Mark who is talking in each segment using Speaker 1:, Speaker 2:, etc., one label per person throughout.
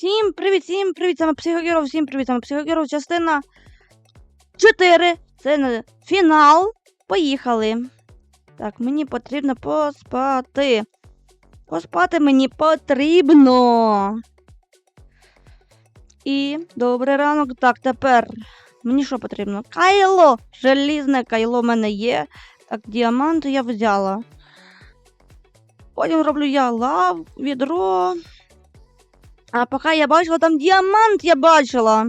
Speaker 1: Всім привіт, всім привіт, саме психогеров, всім привіт, саме психогеров, частина 4. Це фінал. Поїхали. Так, мені потрібно поспати. Поспати мені потрібно. І добрий ранок. Так, тепер мені що потрібно? Кайло! Желізне кайло в мене є. Так, діаманти я взяла. Потім роблю я лав, відро. А поки я бачила там діамант, я бачила.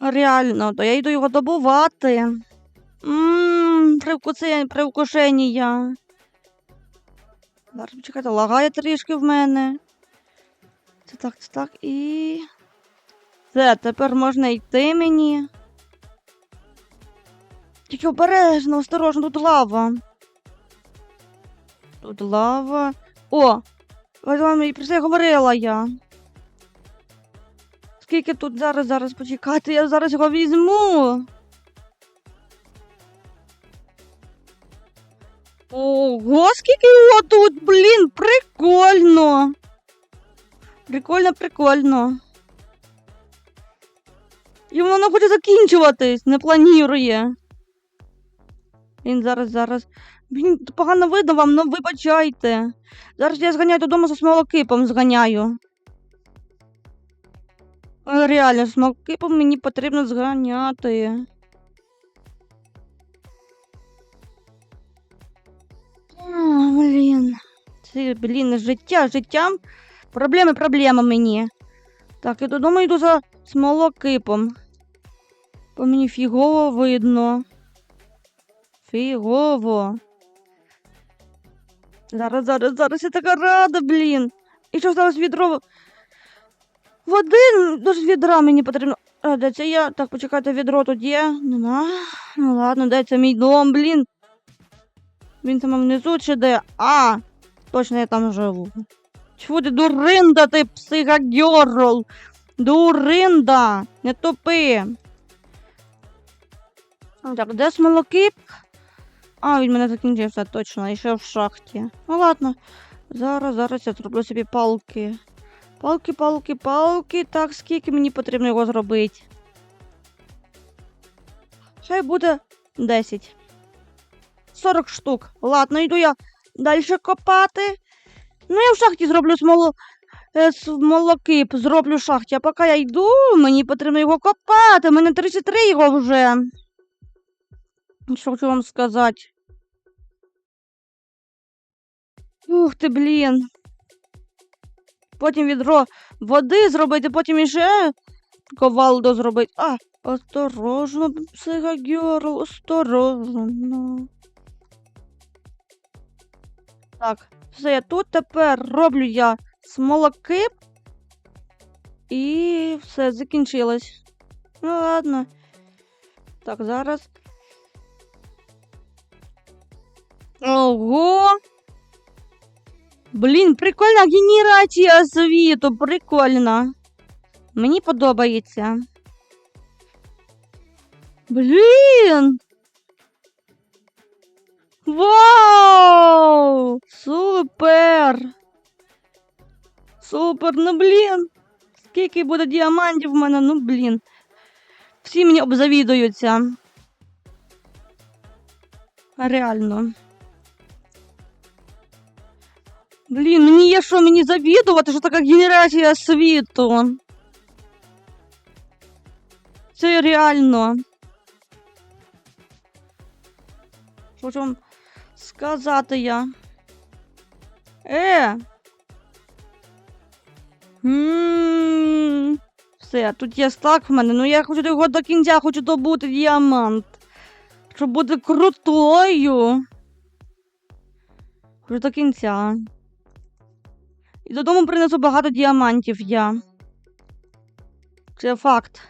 Speaker 1: Реально, то я йду його добувати. Ммм, привкушення. Зараз чекайте, лагає трішки в мене. Це так, це так і. Все, тепер можна йти мені. Тільки обережно, осторожно, тут лава. Тут лава. О! Ось вам і про це говорила я. Скільки тут зараз, зараз почекати, я зараз його візьму. Ого, скільки його тут, блін, прикольно. Прикольно, прикольно. І воно хоче закінчуватись, не планує. Він зараз, зараз. Блін, погано видно вам, ну вибачайте. Зараз я зганяю додому за смолокипом зганяю. Реально, смолокипом мені потрібно зганяти. А, блін. Це, блін, життя, життям. Проблеми, проблема мені. Так, я додому йду за смолокипом. По мені фігово видно. Фігово. Зараз, зараз, зараз я така рада, блін. І що зараз відро води до відра мені потрібно. А, де це я? Так, почекайте, відро тут є. Нема. Ну ладно, де це мій дом, блін. Він там внизу чи де? А, точно я там живу. Чого ти дуринда, ти психогерл? Дуринда, не тупи. Так, де смолокип? А, він мене закінчився точно, і ще в шахті. Ну ладно. Зараз, зараз я зроблю собі палки. Палки, палки, палки. Так, скільки мені потрібно його зробити? Хай буде 10. 40 штук. Ладно, йду я далі копати. Ну, я в шахті зроблю смоло... е, смолокип, зроблю шахті. А поки я йду, мені потрібно його копати. У мене 33 його вже. Що хочу вам сказати? Ух ти, блін. Потім відро води зробити, потім іще ковалдо зробити. А, осторожно, психогерл, осторожно. Так, все, тут тепер роблю я смолокип. І все, закінчилось. Ну ладно. Так, зараз. Ого! Блін, прикольна генерація світу, прикольно. Мені подобається. Блін! Вау! Супер! Супер, ну блін! Скільки буде діамантів в мене, ну блін. Всі мені обзавідуються. Реально. Блін, мені є що мені завідувати, що така генерація світу. Це реально. Що вам сказати я? Е. М, Все, тут є стак в мене. Ну я хочу його до кінця, хочу добути діамант. Щоб бути крутою. Хочу до кінця. І додому принесу багато діамантів я. Це факт.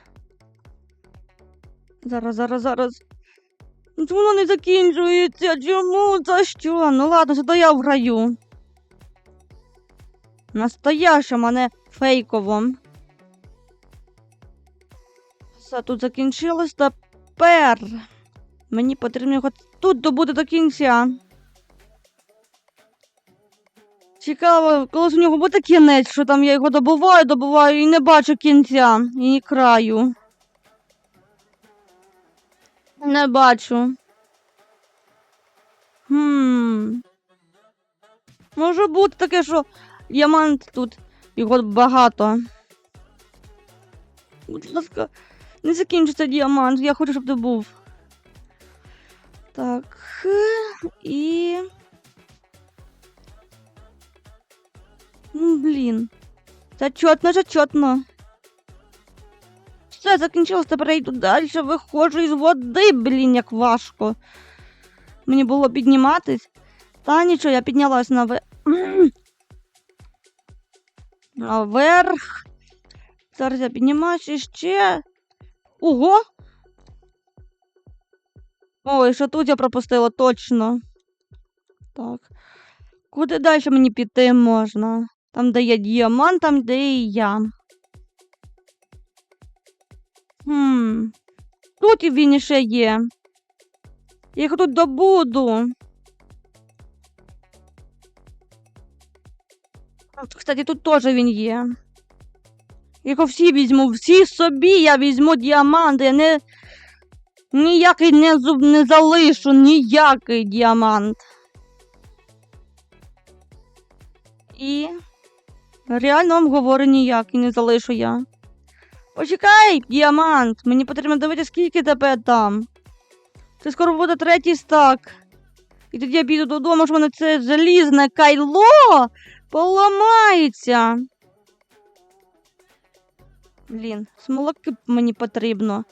Speaker 1: Зараз, зараз, зараз. Ну, Чому воно не закінчується? Чому? За що? Ну ладно, зато я в раю. Настоящим, а не фейковом. Все тут закінчилось тепер. Мені потрібно його тут добути до кінця. Цікаво, колись у нього буде кінець, що там я його добуваю, добуваю і не бачу кінця і краю. Не бачу. Хм. Може бути таке, що діамант тут його багато. Будь ласка, не закінчиться діамант, я хочу, щоб ти був. Так. І. блін. Зачетно, зачетно. Все, закінчилось, тепер я йду далі, виходжу із води, блін, як важко. Мені було підніматись. Та нічого, я піднялась наве... наверх. Зараз я піднімаюся і ще. Ого! Ой, що тут я пропустила точно. Так. Куди далі мені піти можна? Там, де є діамант, там, де і я. Хм. Тут він ще є. Я їх тут добуду. Кстати, тут теж він є. Його всі візьму, всі собі я візьму діаманти. Я не... Ніякий не, зуб не залишу, ніякий діамант. І реально вам говорю ніякий не залишу я. Почекай, діамант. Мені потрібно дивитися, скільки тебе там. Це скоро буде третій стак. І тоді я піду додому, що в мене це залізне кайло поламається. Блін, смолоки мені потрібно.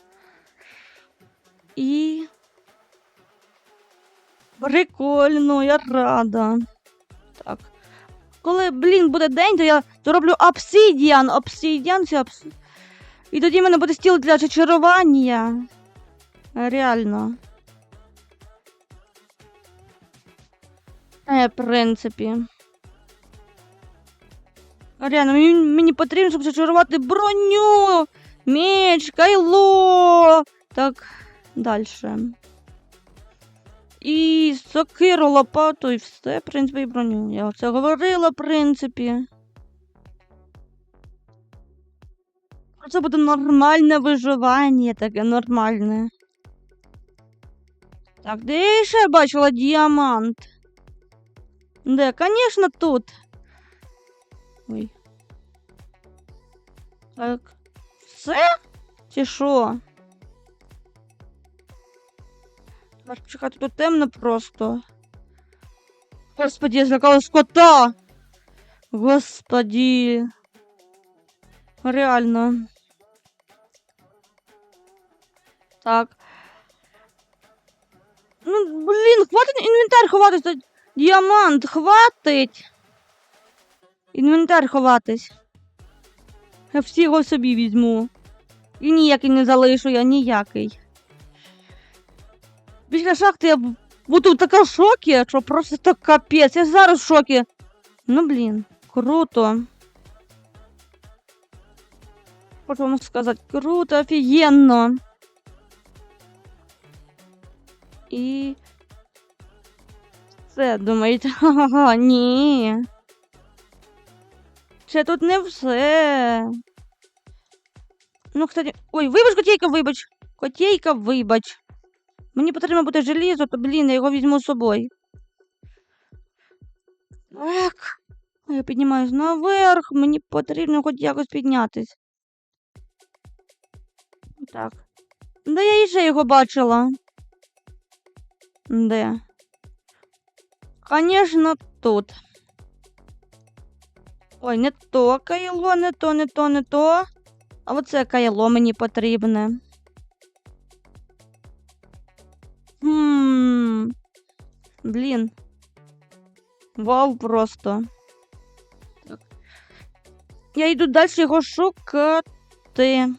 Speaker 1: І. Прикольно, я рада. Так. Коли, блін, буде день, то я зроблю обсидіан. Обсидіан це обс... І тоді в мене буде стіл для зачарування. Реально. Е, в принципі. Реально, мені, мені потрібно, щоб зачарувати броню, меч, кайло. Так, далі. І сокиру, лопату, і все, в принципі, і броню. Я оце говорила, в принципі. Це буде нормальне виживання, таке нормальне. Так, де я ще бачила діамант? Де, звісно, тут. Ой. Так. Все? Чи що? Аж чекати, тут темно просто. Господи, я злякалась кота. Господи. Реально. Так. Ну, блін, хватить інвентар ховатись. Діамант, хватить. Інвентар ховатись. Я всі його собі візьму. І ніякий не залишу я, ніякий. Після шахти я буду в така шокі, що просто так капець. Я зараз в шокі. Ну, блін, круто. Хочу вам сказати, круто, офігенно. І. Все, думаєте, ха-ха-ха, ні. Ще тут не все. Ну, кстати. Ой, вибач, котейка, вибач. Котейка, вибач. Мені потрібно буде желізо, то, блін, я його візьму з собою. Так. Я піднімаюсь наверх, мені потрібно хоч якось піднятись. Так. Де я іще його бачила? Де? Конечно, тут. Ой, не то кайло, не то, не то, не то. А оце кайло мені потрібне. Блін. Вау, просто. Так. Я йду далі його шукати.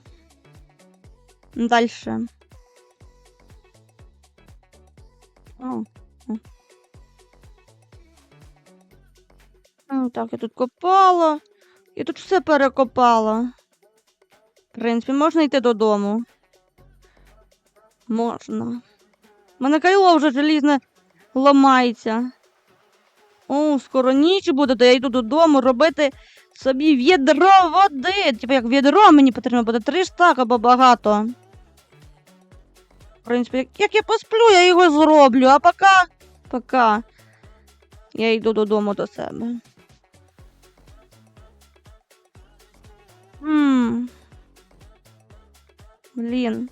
Speaker 1: Дальше. О, о. Ну, так, я тут копала. Я тут все перекопала. В принципі, можна йти додому. Можна. Мене кайло вже желізне ламається. О, скоро ніч буде, то я йду додому робити собі відро води. Типу як відро мені потрібно буде три штук або багато. В принципі, як, я посплю, я його зроблю, а поки. Поки. Я йду додому до себе. Ммм. Блін.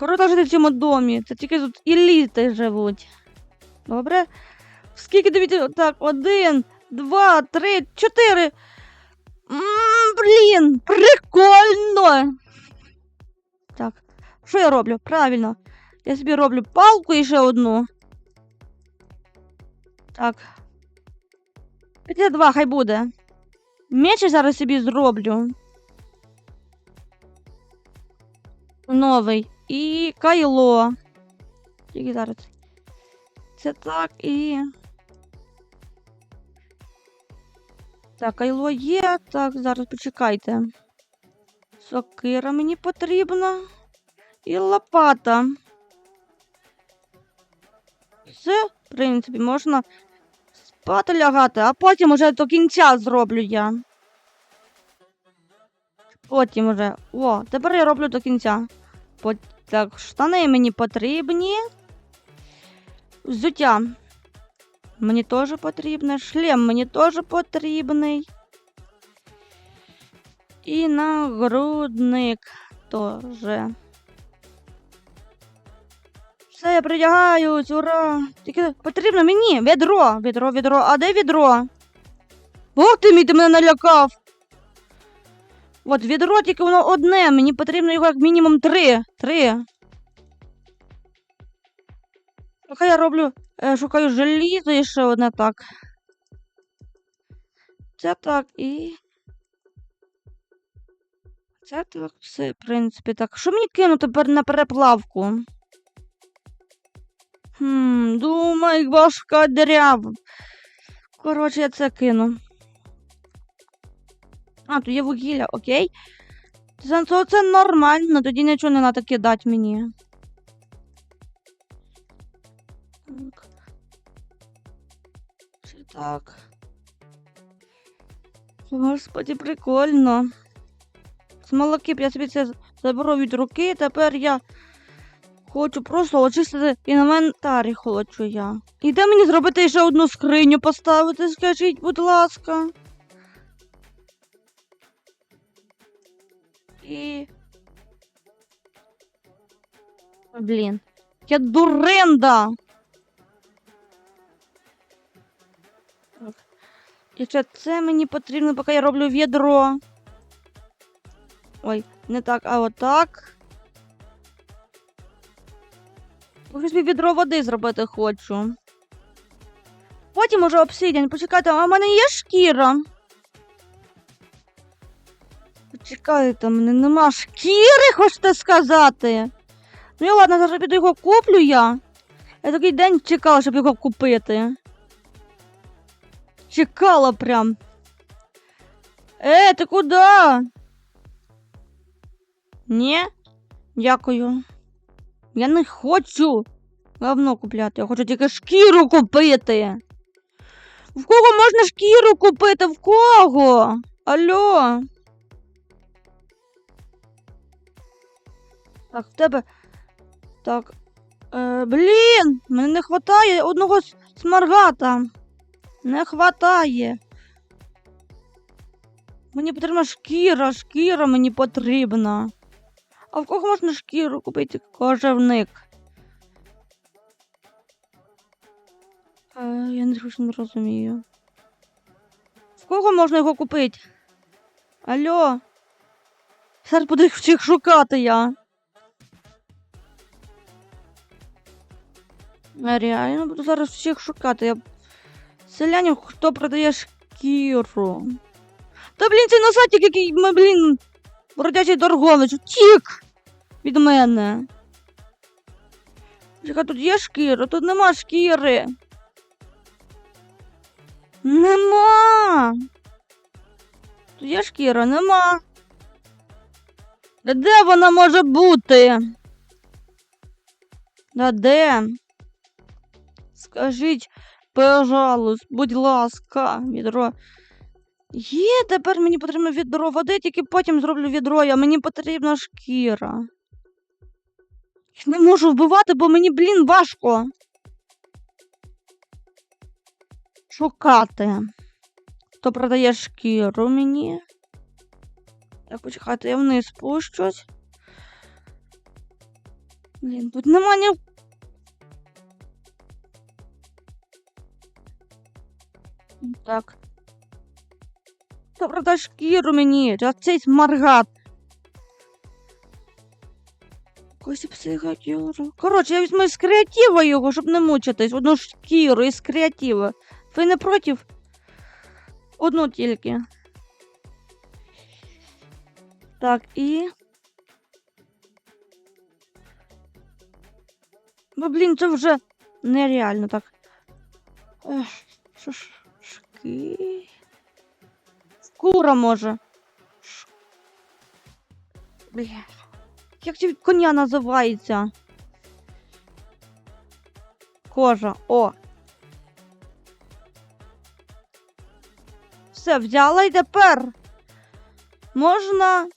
Speaker 1: Круто жити в цьому домі. Це тільки тут еліти живуть. Добре? Скільки дивіться? Так, один, два, три, чотири. М, Блін, прикольно. Так, що я роблю? Правильно. Я собі роблю палку і ще одну. Так. 52 хай буде. Меч я зараз собі зроблю. Новий. І кайло. Тільки зараз. Це так і. Так, кайло є. Так, зараз почекайте. Сокира мені потрібна. І лопата. Все, в принципі, можна спати лягати, а потім уже до кінця зроблю я. Потім уже. О, тепер я роблю до кінця. По... Так, штани мені потрібні. Взуття. Мені теж потрібне. Шлем мені теж потрібний. І нагрудник теж. Все, я придягаюсь, ура! Тільки потрібно мені відро, відро, відро. А де відро? Ох ти мій, ти мене налякав. От відро тільки воно одне, мені потрібно його як мінімум три. Три. Поки я роблю, е, шукаю желізо і ще одне так. Це так і. Це так, все, в принципі, так. Що мені кинути тепер на переплавку? Хм, думай, важка дрява. Коротше, я це кину. А, тут є вугілля, окей. Це, це, це нормально, тоді нічого не треба кидати мені. Так. Так. Господи, прикольно. Смолокип, я собі це заберу від руки, тепер я хочу просто очистити інвентарі хочу я. І де мені зробити ще одну скриню поставити, скажіть, будь ласка. І. Блін. Я дуренда. І ще це мені потрібно, поки я роблю відро. Ой, не так, а отак. Я собі відро води зробити хочу. Потім уже обсидіан. Почекайте, а в мене є шкіра. Почекайте, в мене нема шкіри, хочете сказати. Ну і ладно, зараз піду його куплю я. Я такий день чекала, щоб його купити. Чекала прям. Е, ти куди? Ні? Дякую. Я не хочу говно купляти, я хочу тільки шкіру купити. В кого можна шкіру купити? В кого? Алло. Так, в тебе. Так. Е, блін! Мене не хватає одного смаргата. Не хватає. Мені потрібна шкіра, шкіра мені потрібна. А в кого можна шкіру купити кожевник? Е, я не зовсім не розумію. В кого можна його купити? Алло? Зараз буду їх всіх шукати я. Реально буду зараз всіх шукати. Я... Селянів, хто продає шкіру. Та блін, це на сайті, який ми, блін, бродячий торговець. Тік! Від мене. Чекай, тут є шкіра, тут нема шкіри. Нема. Тут є шкіра, нема. Де вона може бути? Та де? Скажіть Пожалуйста, будь ласка, відро. Є, тепер мені потрібно відро води, тільки потім зроблю відро, а мені потрібна шкіра. Я не можу вбивати, бо мені, блін, важко. Шукати. Хто продає шкіру мені? Так, почекайте, я вниз спущусь. Блін, тут нема ні. Так. Хто продає шкіру мені? Та цей смаргат. Якось психотюру. Коротше, я візьму з креатива його, щоб не мучитись. Одну шкіру із креатива. Ви не проти? Одну тільки. Так, і. Ну, блін, це вже нереально так. Ех, що ж, шки. Шкура може. Бля. Як ця коня називається? Кожа. О. Все, взяла і тепер. Можна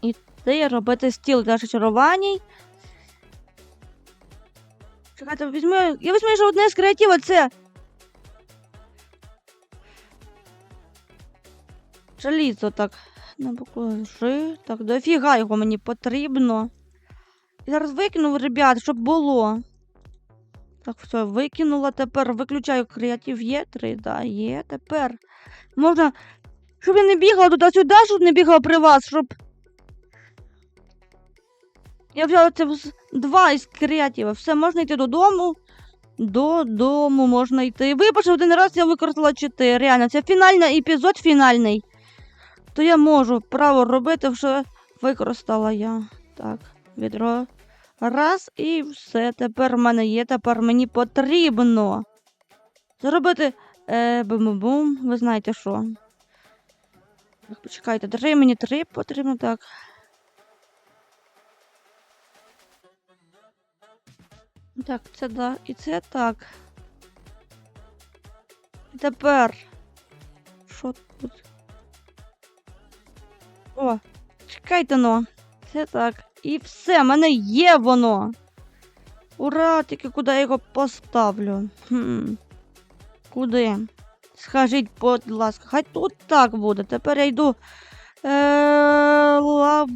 Speaker 1: іти робити стіл для чарувань. Чекайте, візьму. Я візьму ще одне з креатива, це. Жалізо так. Не покажи. Так, дофіга його мені потрібно. І зараз викину, ребят, щоб було. Так, все, викинула тепер. Виключаю креатив. Є три, да, є тепер. Можна. Щоб я не бігала туди-сюди, щоб не бігала при вас, щоб. Я взяла це два із креатива. Все, можна йти додому. Додому можна йти. Вибачте, один раз я використала чотири. Реально, це фінальний епізод фінальний. То я можу право робити, вже використала я. Так, відро. Раз і все. Тепер в мене є, тепер мені потрібно. Зробити. Е, бум-бум, ви знаєте що. Так, почекайте, три мені три потрібно, так. Так, це да. І це так. І тепер. Що тут? О, чекайте но. Це так. І все, в мене є воно. Ура, тільки куди я його поставлю? Хм. Куди? Скажіть, будь ласка, хай тут так буде. Тепер я йду. Е, лав...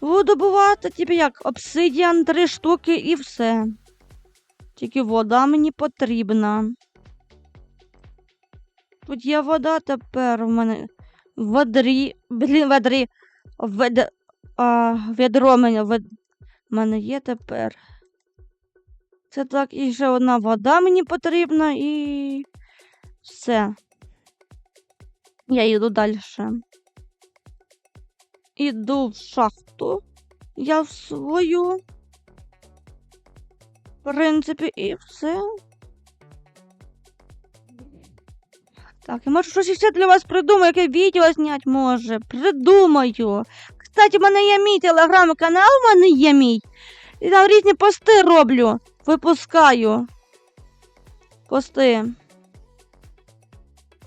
Speaker 1: Буду добувати, типу як, обсидіан три штуки і все. Тільки вода мені потрібна. Тут є вода тепер у мене. В водрі. Блін, в водрі. Вед... А, ведро мене, вед... мене є тепер. Це так, і ще одна вода мені потрібна і. Все. Я йду далі. Іду в шахту. Я в свою. В принципі, і все. Так, я можу щось ще для вас придумаю, яке відео зняти може. Придумаю. Кстати, в мене є мій телеграм-канал, в мене є мій. І там різні пости роблю. Випускаю. Пости.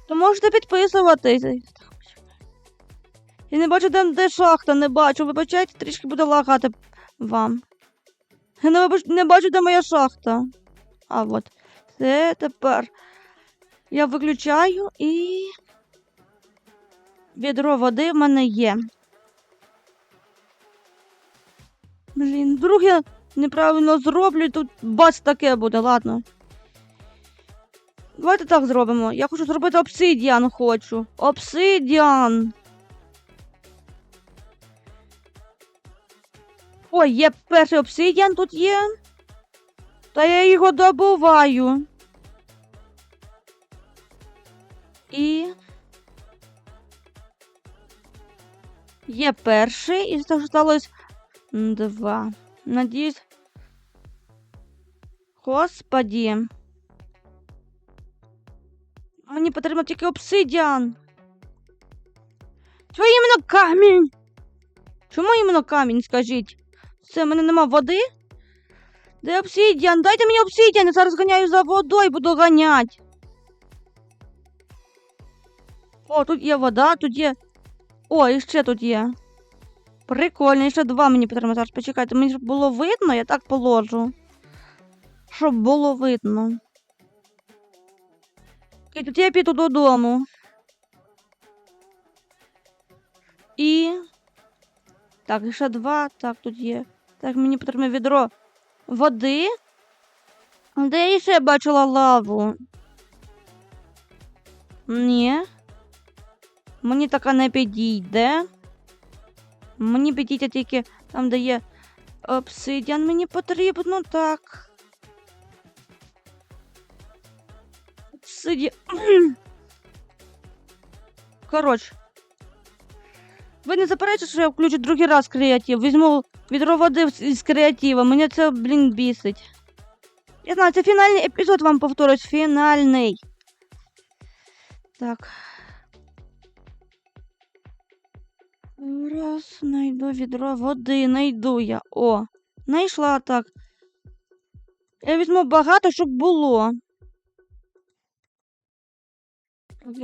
Speaker 1: То можете підписуватись. Я не бачу, де, де шахта, не бачу. Вибачайте, трішки буде лагати вам. Я не бачу, де моя шахта. А от. Це тепер. Я виключаю і. Відро води в мене є. Блін, вдруг я неправильно зроблю, тут бац таке буде, ладно. Давайте так зробимо. Я хочу зробити обсидіан хочу. Обсидіан. Ой, є перший обсидіан тут є. Та я його добуваю. І. Є перший, і залишилось два. Надіюсь. Господі. Мені потрібно тільки обсидіан. Чому іменно камінь? Чому іменно камінь, скажіть? Все, в мене нема води. Де обсидіан? Дайте мені обсидіан, я зараз ганяю за водою, буду ганять. О, тут є вода, тут є. О, і ще тут є. Прикольно, і ще два мені потрібно. Зараз почекайте, мені щоб було видно, я так положу. Щоб було видно. І тут я піду додому. І. Так, ще два. Так, тут є. Так, мені потрібно відро води. Де я ще бачила лаву? Ні. Мені така не підійде. Мені підійде тільки там, де є обсидіан, мені потрібно так. Обсидіан. Коротше. Ви не заперечите, що я включу другий раз креатив. Візьму відро води з- креатива. Мене це, блін, бісить. Я знаю, це фінальний епізод вам повторюсь. Фінальний. Так. Раз, найду відро води, найду я. О, знайшла так. Я візьму багато, щоб було.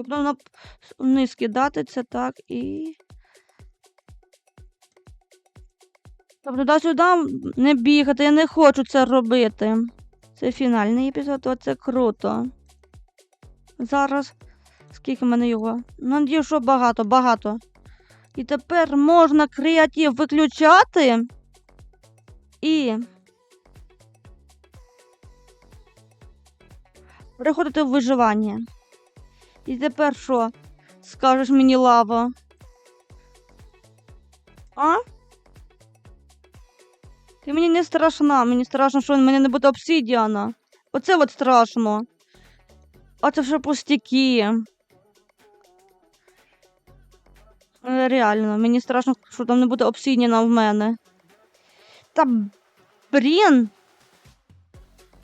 Speaker 1: На вниз кидати це так і. Тобто туди-сюди не бігати, я не хочу це робити. Це фінальний епізод, то це круто. Зараз. Скільки в мене його? Надію, що багато, багато. І тепер можна креатив виключати. І. Переходити в виживання. І тепер що? Скажеш мені лава? А? Ти мені не страшна, мені страшно, що в мене не буде обсидіана. Оце от страшно. А це вже пустяки. Реально, мені страшно, що там не буде обсидіана в мене. Та блін.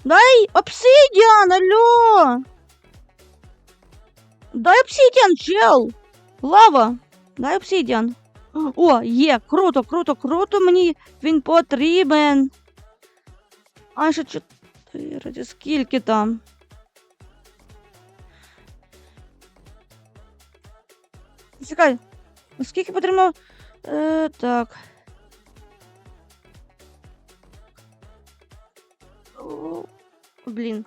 Speaker 1: Дай обсидіан, алло. Дай обсидіан, чел. Лава. Дай обсидіан. О, є, круто, круто, круто. Мені він потрібен. А ще чотири. Скільки там? Чекай, скільки потрібно. Е, так. Блін.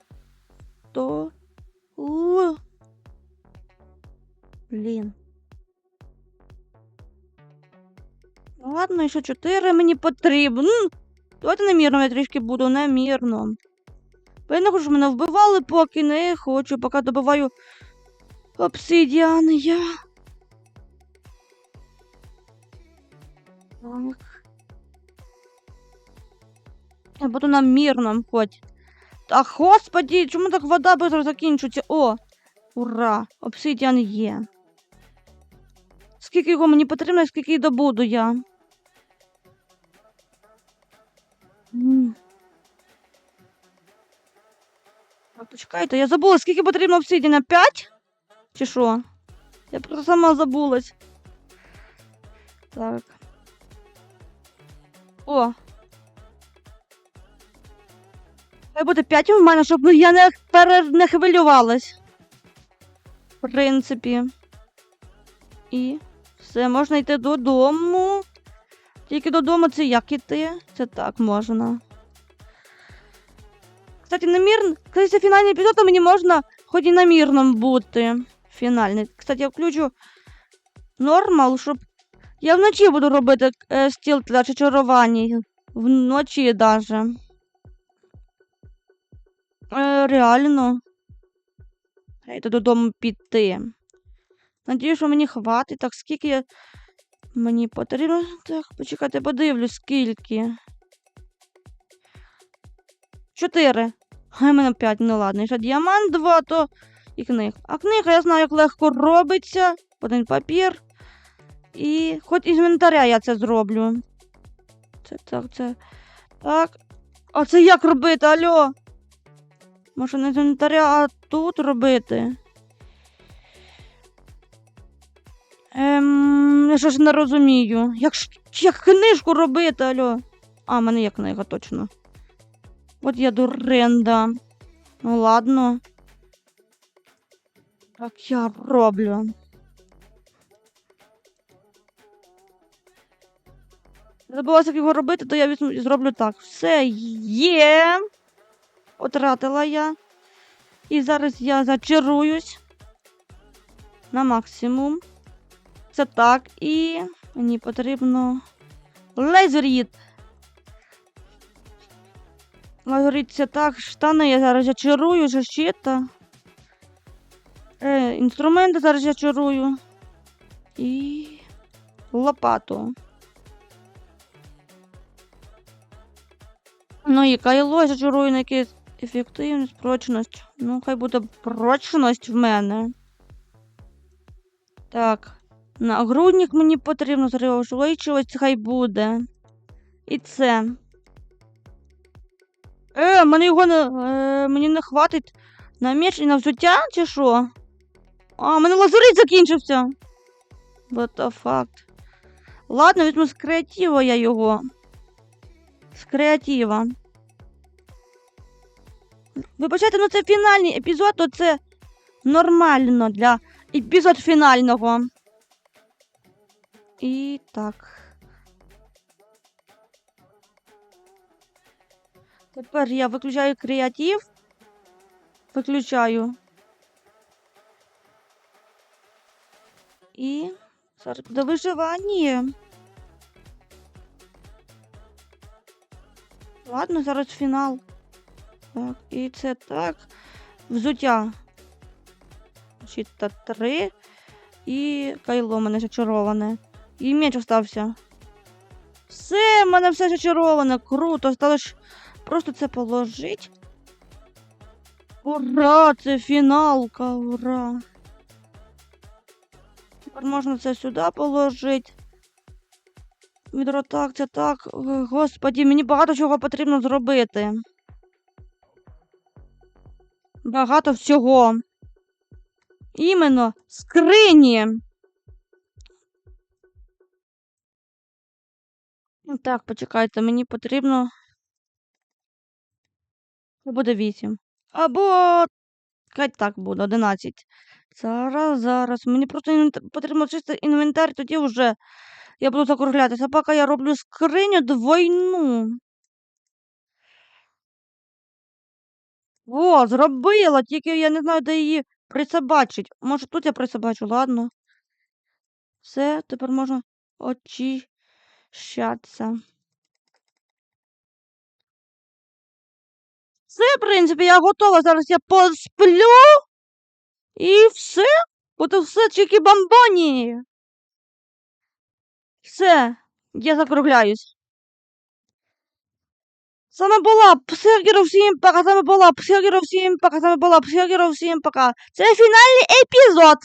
Speaker 1: То. Блін. Ну, Ладно, ще чотири мені потрібно. Ну, Давайте намірно я трішки буду намірно. Бо я не хочу, щоб мене вбивали, поки не хочу, поки добиваю обсидіан я. Так. Я буду на мирном хоч. Та господі, чому так вода быстро закінчується? О! Ура! Обсидіан є. Скільки його мені потрібно, скільки добуду я. Почекайте, я забула, скільки потрібно обсидіана? П'ять? Чи що? Я просто сама забулась. Так. О. Хай буде 5 в мене, щоб ну, я не, пере... не хвилювалась. В принципі. І все, можна йти додому. Тільки додому це як іти? Це так можна. Кстати. Коли це фінальний епізод, то мені можна хоч і намірним бути. Фінальний. Кстати, я включу нормал, щоб. Я вночі буду робити е, стіл для чарування. Вночі даже. Е, реально. Треба додому піти. Надію, що мені хватить. Так, скільки я... мені потрібно. Так, почекайте, подивлюсь, скільки. Чотири. В мене п'ять, ну ладно. Ще діамант два, то і книг. А книга я знаю, як легко робиться. Один папір. І хоч із інвентаря я це зроблю. Це так, це. Так. А це як робити, алло? Може не з інвентаря, а тут робити. Ем, я щось не розумію. Як, як книжку робити, алло? А, в мене є книга, точно. От я дуренда. Ну ладно. Так я роблю. Забулася як його робити, то я візьму і зроблю так. Все є. Отратила я. І зараз я зачаруюсь на максимум. Це так. І мені потрібно лазеріт. Лазеріт це так. Штани я зараз зачарую, защита. Е, інструменти зараз я чарую. І лопату. Ну і я зачарую на якийсь ефективність, прочність. Ну, хай буде прочність в мене. Так. Нагрудник мені потрібно зреушвидчувач, хай буде. І це. Е, мене його не. Е, мені не хватить на меч і на взуття, чи що? А, мене лазурит закінчився. What the fuck. Ладно, візьму з креатива я його. З креатива. Вибачайте, ну це фінальний епізод, то це нормально для епізод фінального. І так. Тепер я виключаю креатив. Виключаю. І зараз буде виживання. Ладно, зараз фінал. Так, і це так. Взуття. Щита 3. І кайло в мене зачароване. І меч остався. Все, в мене все зачароване. Круто. Сталося просто це положить. Ура! Це фіналка, ура! Тепер можна це сюди положити. Відро так, це так. Господі, мені багато чого потрібно зробити. Багато всього. Іменно скрині. Ну, Так, почекайте, мені потрібно. Буде 8. Або. Хай так буде, 11. Зараз, зараз. Мені просто потрібно чисто інвентар, тоді вже я буду закруглятися. Поки я роблю скриню двойну. О, зробила, тільки я не знаю, де її присобачить. Може тут я присобачу, ладно. Все, тепер можна очищатися. Все, в принципі, я готова. Зараз я посплю. І все. Буде все чики бамбоні. Все, я закругляюсь. Саме була Псергеров всім пока, саме була Псергеров всім пока, саме була Псергеров всім пока. Це фінальний епізод.